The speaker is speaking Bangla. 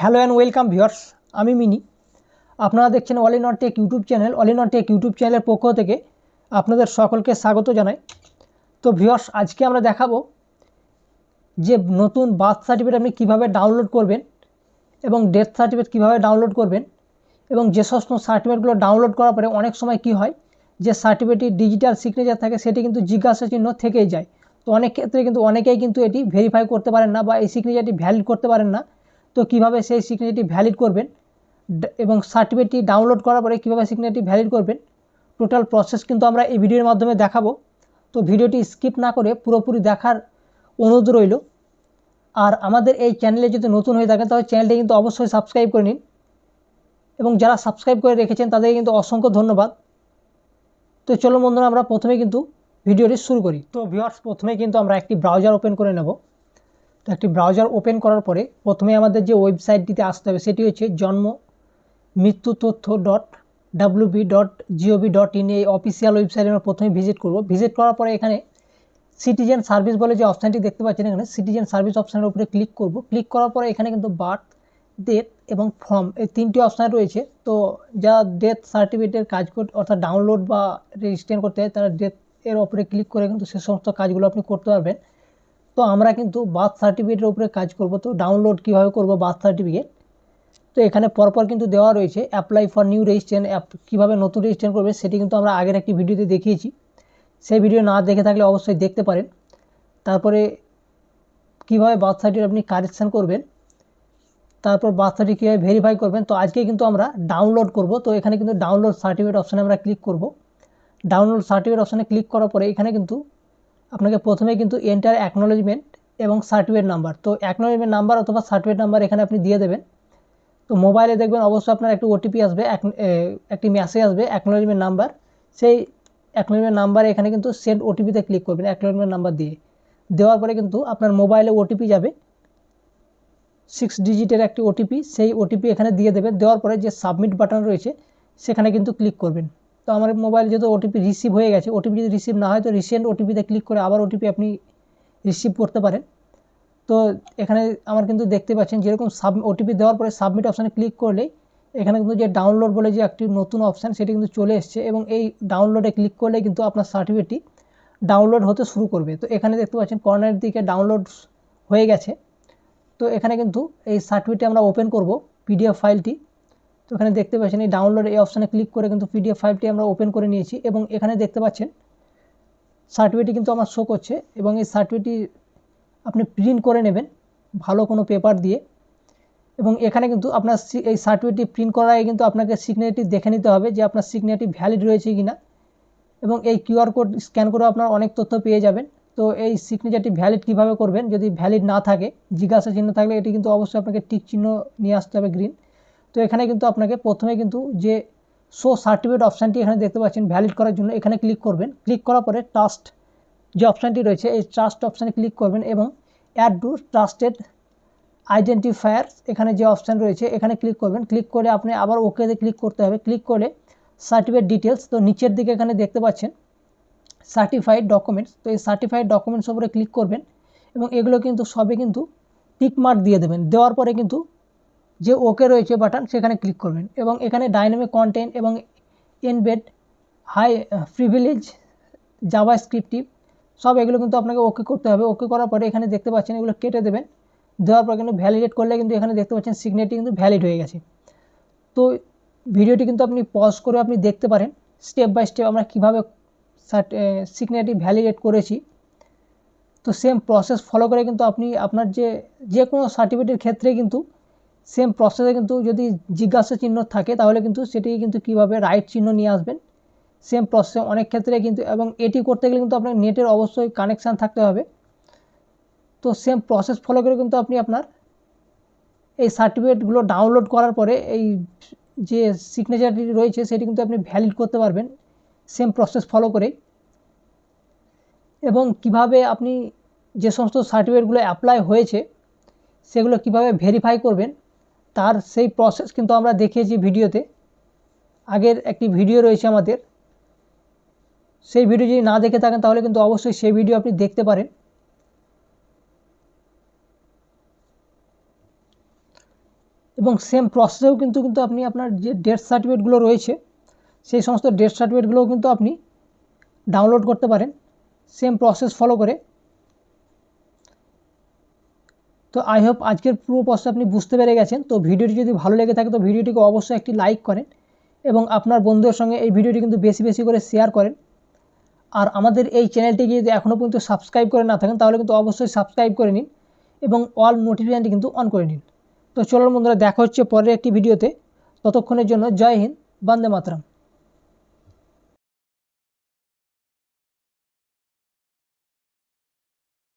হ্যালো অ্যান্ড ওয়েলকাম ভিউয়ার্স, আমি মিনি। আপনারা দেখছেন all in tech YouTube channel. All in tech YouTube চ্যানেলের পক্ষ থেকে আপনাদের সকলকে স্বাগত জানাই। তো ভিউয়ার্স, আজকে আমরা দেখাবো যে নতুন বার্থ সার্টিফিকেট আপনি কীভাবে ডাউনলোড করবেন এবং ডেথ সার্টিফিকেট কীভাবে ডাউনলোড করবেন এবং যে সমস্ত সার্টিফিকেটগুলো ডাউনলোড করার পরে অনেক সময় কি হয়, যে সার্টিফিকেটটি ডিজিটাল সিগনেচার থাকে সেটি কিন্তু জিজ্ঞাসা চিহ্ন থেকেই যায়। তো অনেক ক্ষেত্রে কিন্তু অনেকেই কিন্তু এটি ভেরিফাই করতে পারেন না বা এই সিগনেচারটি ভ্যালিড করতে পারেন না। তো কীভাবে সেই সিগনেচারটি ভ্যালিড করবেন? এবং সার্টিফিকেটটি ডাউনলোড করার পরে কীভাবে সিগনেচারটি ভ্যালিড করবেন? টোটাল প্রসেস কিন্তু আমরা এই ভিডিওর মাধ্যমে দেখাবো। তো ভিডিওটি স্কিপ না করে পুরোপুরি দেখার অনুরোধ রইল। আর আমাদের এই চ্যানেলে যদি নতুন হয়ে থাকে তাহলে চ্যানেলটি কিন্তু অবশ্যই সাবস্ক্রাইব করে নিন। এবং যারা সাবস্ক্রাইব করে রেখেছেন, তাদেরকে কিন্তু অসংখ্য ধন্যবাদ। তো চলো বন্ধুরা, আমরা প্রথমে কিন্তু ভিডিওটি শুরু করি। তো ভিউয়ার্স প্রথমে কিন্তু আমরা একটি ব্রাউজার ওপেন করে নেব। তো একটি ব্রাউজার ওপেন করার পরে প্রথমে আমাদের যে ওয়েবসাইটটিতে আসতে হবে সেটি হচ্ছে জন্ম মৃত্যু তথ্য dot WB dot GOV dot in এই অফিসিয়াল ওয়েবসাইটে আমরা প্রথমে ভিজিট করব। ভিজিট করার পরে এখানে সিটিজেন সার্ভিস বলে যে অপশানটি দেখতে পাচ্ছেন এখানে সিটিজেন সার্ভিস অপশানের উপরে ক্লিক করব। ক্লিক করার পরে এখানে কিন্তু বার্থ ডেথ এবং ফর্ম এই তিনটি অপশান রয়েছে। তো যারা ডেথ সার্টিফিকেটের কাজ করতে অর্থাৎ ডাউনলোড বা রেজিস্ট্রেশন করতে হয় তারা ডেথ এর ওপরে ক্লিক করে কিন্তু সে সমস্ত কাজগুলো আপনি করতে পারবেন। তো আমরা কিন্তু বার্থ সার্টিফিকেটের উপরে কাজ করব। তো ডাউনলোড কীভাবে করব বার্থ সার্টিফিকেট তো এখানে পরপর কিন্তু দেওয়া রয়েছে apply for new registration app কীভাবে নতুন রেজিস্ট্রেশন করবে সেটি কিন্তু আমরা আগের একটি ভিডিওতে দেখিয়েছি। সেই ভিডিও না দেখে থাকলে অবশ্যই দেখতে পারেন। তারপরে কীভাবে বার্থ সার্টিফিকেট আপনি কারেকশান করবেন, তারপর বার্থ সার্টিফিকেট কীভাবে ভেরিফাই করবেন, তো আজকে কিন্তু আমরা ডাউনলোড করব। তো এখানে কিন্তু ডাউনলোড সার্টিফিকেট অপশানে আমরা ক্লিক করব। ডাউনলোড সার্টিফিকেট অপশানে ক্লিক করার পরে এখানে কিন্তু আপনাকে প্রথমে কিন্তু এন্টার অ্যাকনোলজমেন্ট এবং সার্টিফিকেট নাম্বার তো অ্যাকনোলজমেন্ট নাম্বার অথবা সার্টিফিকেট নাম্বার এখানে আপনি দিয়ে দেবেন। তো মোবাইলে দেখবেন অবশ্যই আপনার একটি ওটিপি আসবে একটি মেসেজ আসবে অ্যাকনোলজমেন্ট নাম্বার সেই অ্যাকনোলজমেন্ট নাম্বারে এখানে কিন্তু সেন্ড ওটিপিতে ক্লিক করবেন অ্যাকনোলজমেন্ট নাম্বার দিয়ে। দেওয়ার পরে কিন্তু আপনার মোবাইলে ওটিপি যাবে। সিক্স ডিজিটের একটি ওটিপি সেই ওটিপি এখানে দিয়ে দেবেন। দেওয়ার পরে যে সাবমিট বাটন রয়েছে, সেখানে কিন্তু ক্লিক করবেন। তো আমার মোবাইল যেহেতু ওটিপি রিসিভ হয়ে গেছে ওটিপি যদি রিসিভ না হয় তো রিসেন্ট ওটিপিতে ক্লিক করে আবার ওটিপি আপনি রিসিভ করতে পারেন। তো এখানে আমার কিন্তু দেখতে পাচ্ছেন যেরকম সাব ওটিপি দেওয়ার পরে সাবমিট অপশানে ক্লিক করলে এখানে কিন্তু যে ডাউনলোড বলে যে একটি নতুন অপশান সেটি কিন্তু চলে এসছে এবং এই ডাউনলোডে ক্লিক করলে কিন্তু আপনার সার্টিফিকেটটি ডাউনলোড হতে শুরু করবে। তো এখানে দেখতে পাচ্ছেন কর্নারের দিকে ডাউনলোড হয়ে গেছে। তো এখানে কিন্তু এই সার্টিফিকেটটি আমরা ওপেন করব পিডিএফ ফাইলটি তো এখানে দেখতে পাচ্ছেন এই ডাউনলোড এই অপশানে ক্লিক করে কিন্তু পিডিএফ ফাইলটি আমরা ওপেন করে নিয়েছি এবং এখানে দেখতে পাচ্ছেন সার্টিফিকেটটি কিন্তু আমার শো করছে এবং এই সার্টিফিকেটটি আপনি প্রিন্ট করে নেবেন ভালো কোনো পেপার দিয়ে এবং এখানে কিন্তু আপনার এই সার্টিফিকেটটি প্রিন্ট করার আগে কিন্তু আপনাকে সিগনেচারটি দেখে নিতে হবে যে আপনার সিগনেচারটি ভ্যালিড রয়েছে কি না এবং এই কিউআর কোড স্ক্যান করে আপনার অনেক তথ্য পেয়ে যাবেন। তো এই সিগনেচারটি ভ্যালিড কীভাবে করবেন? যদি ভ্যালিড না থাকে, জিজ্ঞাসা চিহ্ন থাকলে এটি কিন্তু অবশ্যই আপনাকে টিক চিহ্ন নিয়ে আসতে হবে গ্রিন তো এখানে কিন্তু আপনাকে প্রথমে কিন্তু যে শো সার্টিফিকেট অপশানটি এখানে দেখতে পাচ্ছেন ভ্যালিড করার জন্য এখানে ক্লিক করবেন। ক্লিক করার পরে ট্রাস্ট যে অপশানটি রয়েছে, এই ট্রাস্ট অপশানে ক্লিক করবেন এবং অ্যাড টু ট্রাস্টেড আইডেন্টিফায়ার এখানে যে অপশান রয়েছে, এখানে ক্লিক করবেন। ক্লিক করে আপনি আবার ওকেতে ক্লিক করতে হবে। ক্লিক করে সার্টিফিকেট ডিটেলস তো নিচের দিকে এখানে দেখতে পাচ্ছেন সার্টিফাইড ডকুমেন্টস তো এই সার্টিফাইড ডকুমেন্টস উপরে ক্লিক করবেন এবং এগুলো কিন্তু সবে কিন্তু টিক মার্ক দিয়ে দেবেন। দেওয়ার পরে কিন্তু যে ওকে রয়েছে বাটন সেখানে ক্লিক করবেন এবং এখানে ডাইনামিক কন্টেন্ট এবং এনবেড হাই প্রিভিলেজ জাভা স্ক্রিপ্টিভ সব এগুলো কিন্তু আপনাকে ওকে করতে হবে। ওকে করার পরে এখানে দেখতে পাচ্ছেন এগুলো কেটে দেবেন। দেওয়ার পর কিন্তু ভ্যালিডেট করলে কিন্তু এখানে দেখতে পাচ্ছেন সিগনেটি কিন্তু ভ্যালিড হয়ে গেছে। তো ভিডিওটি কিন্তু আপনি পজ করে আপনি দেখতে পারেন। স্টেপ বাই স্টেপ আমরা কীভাবে সিগনেটি ভ্যালিডেট করেছি। তো সেম প্রসেস ফলো করে কিন্তু আপনি আপনার যে যে কোনো সার্টিফিকেটের ক্ষেত্রে কিন্তু সেম প্রসেসে কিন্তু যদি জিজ্ঞাসা চিহ্ন থাকে, তাহলে কিন্তু সেটি কিন্তু কীভাবে রাইট চিহ্ন নিয়ে আসবেন? সেম প্রসেসে অনেক ক্ষেত্রে কিন্তু, এবং এটি করতে গেলে কিন্তু আপনার নেটের অবশ্যই কানেকশান থাকতে হবে। তো সেম প্রসেস ফলো করে কিন্তু আপনি আপনার এই সার্টিফিকেটগুলো ডাউনলোড করার পরে এই যে সিগনেচারটি রয়েছে, সেটি কিন্তু আপনি ভ্যালিড করতে পারবেন। সেম প্রসেস ফলো করে এবং কীভাবে আপনি যে সমস্ত সার্টিফিকেটগুলো অ্যাপ্লাই হয়েছে, সেগুলো কীভাবে ভেরিফাই করবেন তার সেই প্রসেস কিন্তু আমরা দেখিয়েছি ভিডিওতে। আগের একটি ভিডিও রয়েছে আমাদের। সেই ভিডিও যদি না দেখে থাকেন, তাহলে কিন্তু অবশ্যই সেই ভিডিও আপনি দেখতে পারেন। এবং সেম প্রসেসেও কিন্তু কিন্তু আপনি আপনার যে ডেথ সার্টিফিকেটগুলো রয়েছে, সেই সমস্ত ডেথ সার্টিফিকেটগুলোও কিন্তু আপনি ডাউনলোড করতে পারেন। সেম প্রসেস ফলো করে। তো আই হোপ আজকের পুরো প্রসেস আপনি বুঝতে পেরে গেছেন। তো ভিডিওটি যদি ভালো লেগে থাকে, তো ভিডিওটিকে অবশ্যই একটি লাইক করেন এবং আপনার বন্ধুদের সঙ্গে এই ভিডিওটি কিন্তু বেশি বেশি করে শেয়ার করেন। আর আমাদের এই চ্যানেলটিকে যদি এখনও পর্যন্ত সাবস্ক্রাইব করে না থাকেন, তাহলে কিন্তু অবশ্যই সাবস্ক্রাইব করে নিন এবং অল নোটিফিকেশানটি কিন্তু অন করে নিন। তো চলুন বন্ধুরা, দেখা হচ্ছে পরের একটি ভিডিওতে। ততক্ষণের জন্য জয় হিন্দ, বন্দে মাতরম।